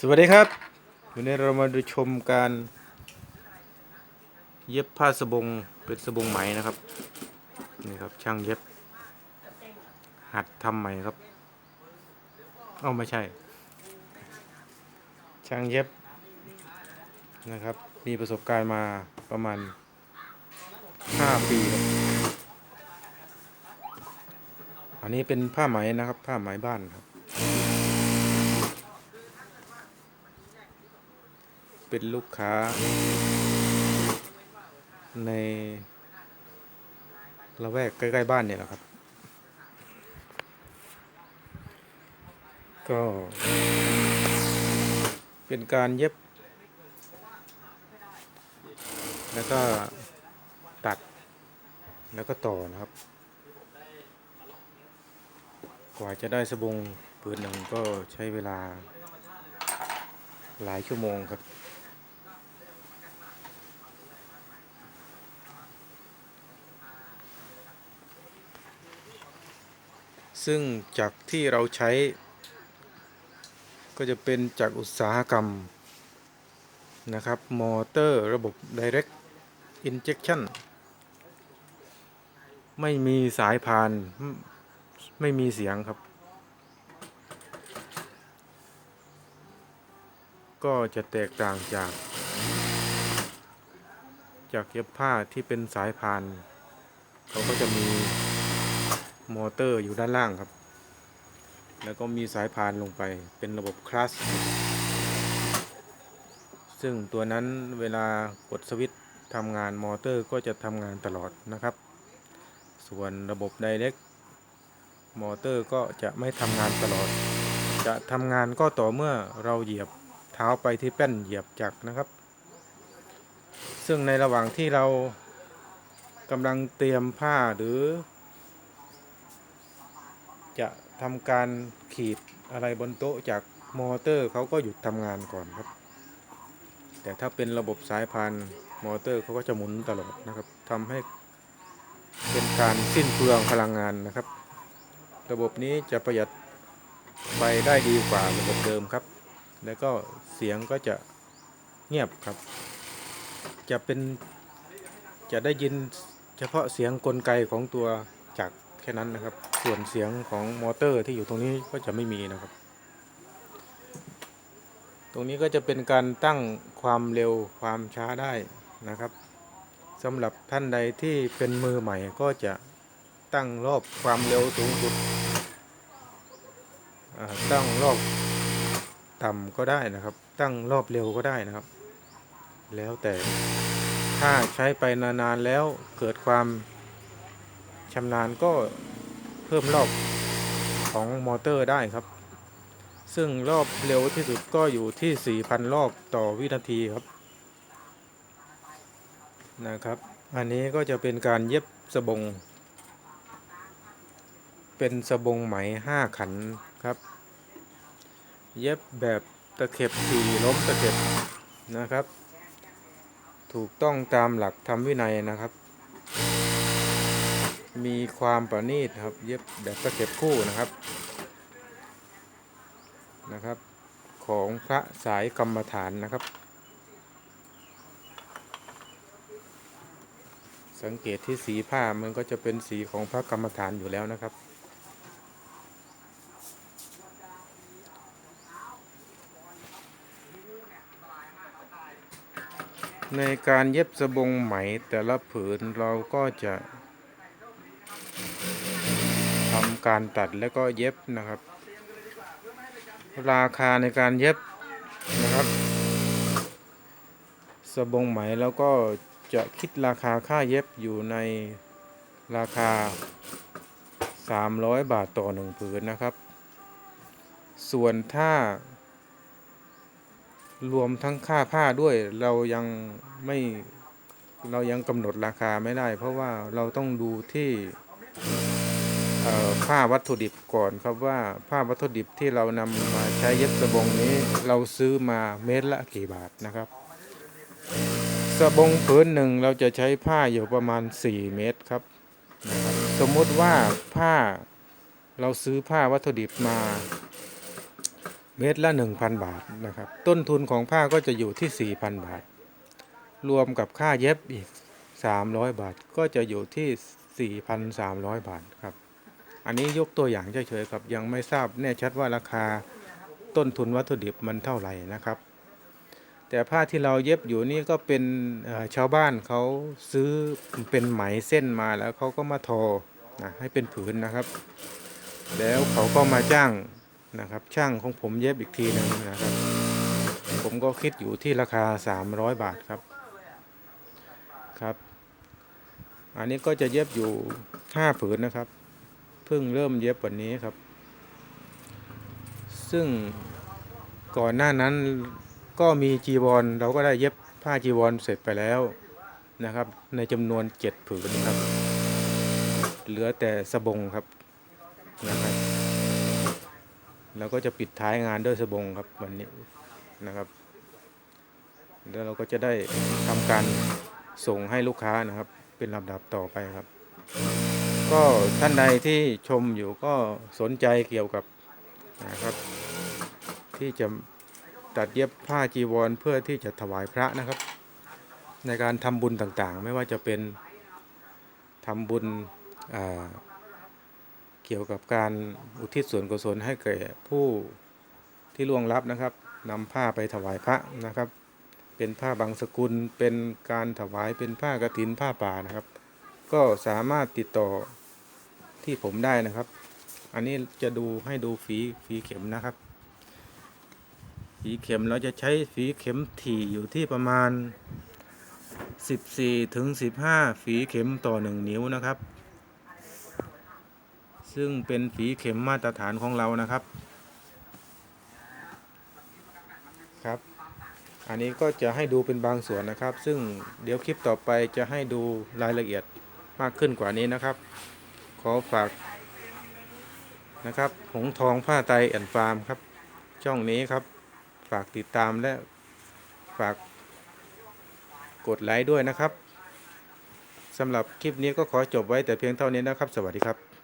สวัสดีครับวันนี้เรามาดูชมการเย็บผ้าสบงเป็นสบงไหมนะครับนี่ครับช่างเย็บ หัดทำไหมครับเอ้าไม่ใช่ ช่างเย็บนะครับ มีประสบการณ์มาประมาณ 5 ปีครับอันนี้เป็นผ้าไหมนะครับ ผ้าไหมบ้านครับ เป็นลูกค้า ในละแวกใกล้ ๆ บ้านเนี่ยแหละครับ ก็ เป็นการเย็บ แล้วก็ตัดแล้วก็ต่อนะครับ กว่าจะได้สบงปืนหนึ่งก็ใช้เวลาหลายชั่วโมงครับ ซึ่งจากที่เราใช้ ก็จะเป็นจากอุตสาหกรรมนะครับมอเตอร์ระบบ Direct Injection ไม่มีสายพาน ไม่ไม่มีเสียงครับ ก็จะแตกต่างจาก จากเย็บผ้าที่เป็นสายพาน เขาก็จะมี มอเตอร์อยู่ด้านล่างครับ แล้วก็มีสายพานลงไปเป็นระบบคลัสซึ่งตัวนั้นเวลากดสวิตช์ทำงานมอเตอร์ก็จะทำงานตลอดนะครับ ส่วนระบบ Direct มอเตอร์ก็จะไม่ทำงานตลอด จะทำงานก็ต่อเมื่อเราเหยียบเท้าไปที่แป้นเหยียบจักรนะครับ ซึ่งในระหว่างที่เรากำลังเตรียมผ้าหรือ จะทำการขีดอะไรบนโต๊ะจากมอเตอร์เขาก็หยุดทำงานก่อนครับ แต่ถ้าเป็นระบบสายพานมอเตอร์เขาก็จะหมุนตลอดนะครับทำให้เป็นการสิ้นเปลืองพลังงานนะครับ ระบบนี้จะประหยัดไฟได้ดีกว่าระบบเดิมครับ แล้วก็เสียงก็จะเงียบครับ จะเป็นจะได้ยินเฉพาะเสียงกลไกของตัวจักรแค่นั้นนะครับ ส่วนเสียงของมอเตอร์ที่อยู่ตรงนี้ก็จะไม่มีนะครับ ตรงนี้ก็จะเป็นการตั้งความเร็วความช้าได้นะครับสำหรับท่านใดที่เป็นมือใหม่ก็จะตั้งรอบความเร็วสูงสุดตั้งรอบต่ำก็ได้นะครับ ตั้งรอบเร็วก็ได้นะครับ แล้วแต่ถ้าใช้ไปนานๆแล้วเกิดความชำนาญก็ เพิ่มรอบของมอเตอร์ได้ครับ ซึ่งรอบเร็วที่สุดก็อยู่ที่ 4,000 รอบต่อวินาทีครับนะครับ อันนี้ก็จะเป็นการเย็บสบง เป็นสบงไหม 5 ขันครับ เย็บแบบตะเข็บสี่ล้มตะเข็บนะครับ ถูกต้องตามหลักธรรมวินัยนะครับ มีความประณีตครับ เย็บแบบตะเข็บคู่นะครับนะครับ ของพระสายกรรมฐานนะครับ สังเกตที่สีผ้ามันก็จะเป็นสีของพระกรรมฐานอยู่แล้วนะครับในการเย็บสบงไหมแต่ละผืนเราก็จะ การตัดแล้วก็เย็บนะครับ ราคาในการเย็บนะครับสบงไหมแล้วก็จะคิดราคาค่าเย็บอยู่ในราคา 300 บาทต่อหนึ่งผืนนะครับ ส่วนถ้ารวมทั้งค่าผ้าด้วยเรายังไม่เรายังกำหนดราคาไม่ได้ เพราะว่าเราต้องดูที่ เอ่อผ้าวัตถุดิบก่อนครับว่าผ้าวัตถุดิบที่เรานำมาใช้เย็บสบงนี้เราซื้อมาเมตรละกี่บาทนะครับสบงผืนหนึ่งเราจะใช้ผ้าอยู่ประมาณ 4 เมตรครับนะครับ สมมุติว่าผ้าเราซื้อผ้าวัตถุดิบมา เมตรละ 1,000 บาทนะครับ ต้นทุนของผ้าก็จะอยู่ที่ 4,000 บาท รวมกับค่าเย็บอีก 300 บาทก็จะอยู่ที่ 4,300 บาทครับ อันนี้ยกตัวอย่างเฉยๆครับยังไม่ทราบแน่ชัดว่าราคาต้นทุนวัตถุดิบมันเท่าไหร่นะครับ แต่ผ้าที่เราเย็บอยู่นี่ก็เป็นชาวบ้านเขาซื้อเป็นไหมเส้นมาแล้วเขาก็มาทอนะให้เป็นผืนนะครับ แล้วเขาก็มาจ้างนะครับ ช่างของผมเย็บอีกทีหนึ่งนะครับ ผมก็คิดอยู่ที่ราคา 300 บาทครับครับ อันนี้ก็จะเย็บอยู่ 5 ผืนนะครับ เพิ่งเริ่มเย็บวันนี้ครับ ซึ่งก่อนหน้านั้นก็มีจีวรเราก็ได้เย็บผ้าจีวรเสร็จไปแล้วนะครับ ในจำนวน7ผืนครับ เหลือแต่สบงครับนะครับแล้วก็จะปิดท้ายงานด้วยสบงครับวันนี้นะครับ แล้วเราก็จะได้ทำการส่งให้ลูกค้านะครับ เป็นลำดับต่อไปครับ ก็ท่านใดที่ชมอยู่ก็สนใจเกี่ยวกับนะครับ ที่จะตัดเย็บผ้าจีวรเพื่อที่จะถวายพระนะครับ ในการทำบุญต่างๆ ไม่ว่าจะเป็นทำบุญเกี่ยวกับการอุทิศส่วนกุศลให้แก่ผู้ที่ล่วงลับนะครับนำผ้าไปถวายพระนะครับ เป็นผ้าบางสกุลเป็นการถวายเป็นผ้ากฐินผ้าป่านะครับ ก็สามารถติดต่อที่ผมได้นะครับ อันนี้จะดูให้ดูฝีฝีเข็มนะครับ ฝีเข็มเราจะใช้ฝีเข็มถี่อยู่ที่ประมาณ 14ถึง15 ฝีเข็มต่อ 1 นิ้วนะครับ ซึ่งเป็นฝีเข็มมาตรฐานของเรานะครับครับอันนี้ก็จะให้ดูเป็นบางส่วนนะครับ ซึ่งเดี๋ยวคลิปต่อไปจะให้ดูรายละเอียด มากขึ้นกว่านี้นะครับ ขอฝากนะครับ หงทองผ้าไตแอนฟาร์มครับ ช่องนี้ครับ ฝากติดตามและฝากกดไลค์ด้วยนะครับสำหรับคลิปนี้ก็ขอจบไว้แต่เพียงเท่านี้นะครับ สวัสดีครับ